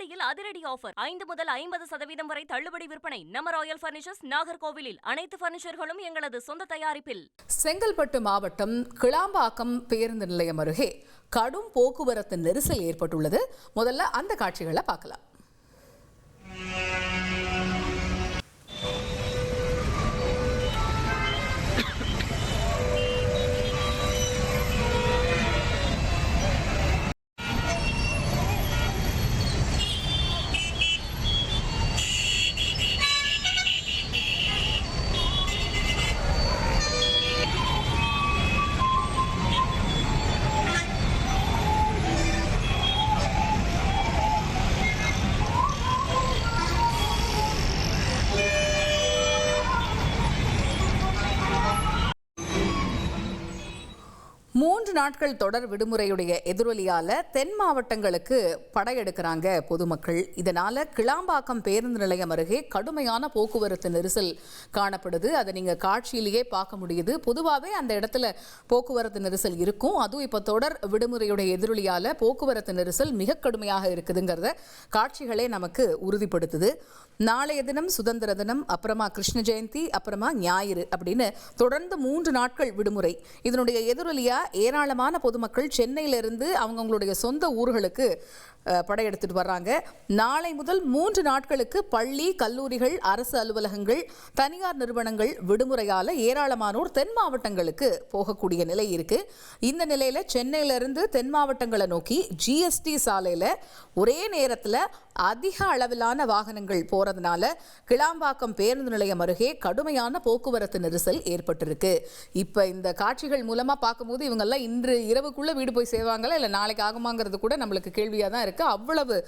ஆடியில் அதிரடி ஆஃபர். ஐந்து முதல் ஐம்பது சதவீதம் வரை தள்ளுபடி விற்பனை. நம்ம ராயல் பர்னிச்சர்ஸ் நாகர்கோவிலில். அனைத்து பர்னிச்சர்களும் எங்களது சொந்த தயாரிப்பில். செங்கல்பட்டு மாவட்டம் கிளாம்பாக்கம் பேருந்து நிலையம் அருகே கடும் போக்குவரத்து நெரிசல் ஏற்பட்டுள்ளது. முதல்ல அந்த காட்சிகளை பார்க்கலாம். மூன்று நாட்கள் தொடர் விடுமுறையுடைய எதிரொலியால தென் மாவட்டங்களுக்கு படையெடுக்கிறாங்க பொதுமக்கள். இதனால் கிளாம்பாக்கம் பேருந்து நிலையம் அருகே கடுமையான போக்குவரத்து நெரிசல் காணப்படுது. அதை நீங்கள் காட்சியிலேயே பார்க்க முடியுது. பொதுவாகவே அந்த இடத்துல போக்குவரத்து நெரிசல் இருக்கும். அதுவும் இப்போ தொடர் விடுமுறையுடைய எதிரொலியால் போக்குவரத்து நெரிசல் மிக கடுமையாக இருக்குதுங்கிறத காட்சிகளே நமக்கு உறுதிப்படுத்துது. நாளைய தினம் சுதந்திர தினம் அப்புறமா கிருஷ்ண ஜெயந்தி அப்புறமா ஞாயிறு அப்படின்னு தொடர்ந்து மூன்று நாட்கள் விடுமுறை. இதனுடைய எதிரொலியாக ஏராளமான பொதுமக்கள் சென்னையிலிருந்து அவங்கவுங்களுடைய சொந்த ஊர்களுக்கு படையெடுத்துட்டு வர்றாங்க. நாளை முதல் மூன்று நாட்களுக்கு பள்ளி கல்லூரிகள் அரசு அலுவலகங்கள் தனியார் நிறுவனங்கள் விடுமுறையால ஏராளமானோர் தென் மாவட்டங்களுக்கு போகக்கூடிய நிலை இருக்கு. இந்த நிலையில சென்னையிலிருந்து தென் மாவட்டங்களை நோக்கி ஜிஎஸ்டி சாலையில ஒரே நேரத்தில் அதிக அளவிலான வாகனங்கள் போறதுனால கிளாம்பாக்கம் பேருந்து நிலையம் அருகே கடுமையான போக்குவரத்து நெரிசல் ஏற்பட்டிருக்கு. இப்ப இந்த காட்சிகள் மூலமா பார்க்கும்போது இவங்கெல்லாம் இன்று இரவுக்குள்ளே வீடு போய் சேருவாங்களா? இல்லை நாளைக்கு ஆகுமாங்கிறது கூட நம்மளுக்கு கேள்வியாக தான் இருக்குது அவ்வளவு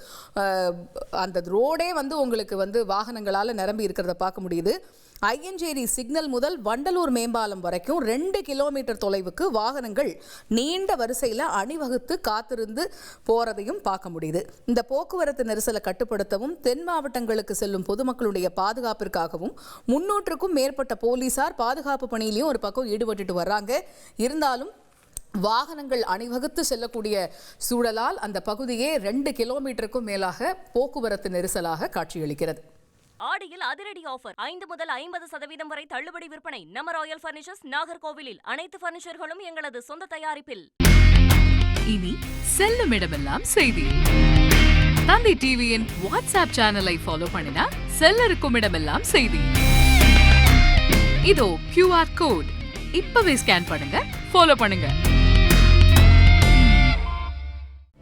அந்த ரோடே வந்து உங்களுக்கு வந்து வாகனங்களால் நிரம்பி இருக்கிறத பார்க்க முடியுது. ஐயஞ்சேரி சிக்னல் முதல் வண்டலூர் மேம்பாலம் வரைக்கும் ரெண்டு கிலோமீட்டர் தொலைவுக்கு வாகனங்கள் நீண்ட வரிசையில் அணிவகுத்து காத்திருந்து போகிறதையும் பார்க்க முடியுது. இந்த போக்குவரத்து நெரிசலை கட்டுப்படுத்தவும் தென் மாவட்டங்களுக்கு செல்லும் பொதுமக்களுடைய பாதுகாப்பிற்காகவும் முன்னூற்றுக்கும் மேற்பட்ட போலீசார் பாதுகாப்பு பணியிலையும் ஒரு பக்கம் ஈடுபட்டுட்டு வர்றாங்க. இருந்தாலும் வாகனங்கள் அணிவகுத்து செல்லக்கூடிய சூழலால் அந்த பகுதியே ரெண்டு கிலோமீட்டருக்கும் மேலாக போக்குவரத்து நெரிசலாக காட்சியளிக்கிறது. ஆடியில் அதிரடி ஆஃபர். ஐந்து முதல் ஐம்பது சதவீதம் வரை தள்ளுபடி விற்பனை. நம்ம ராயல் பர்னிச்சர்ஸ் நாகர்கோவிலில் அனைத்து பர்னிச்சர்களும் எங்களது சொந்த தயாரிப்பில். இனி செல்லும் இடமெல்லாம் செய்தி. தந்தை டிவியின் வாட்ஸ்அப் சேனலை ஃபாலோ பண்ணினா செல்ல இருக்கும் இடமெல்லாம் செய்தி. இதோ கியூஆர் கோட் இப்பவே ஸ்கேன் பண்ணுங்க ஃபாலோ பண்ணுங்க.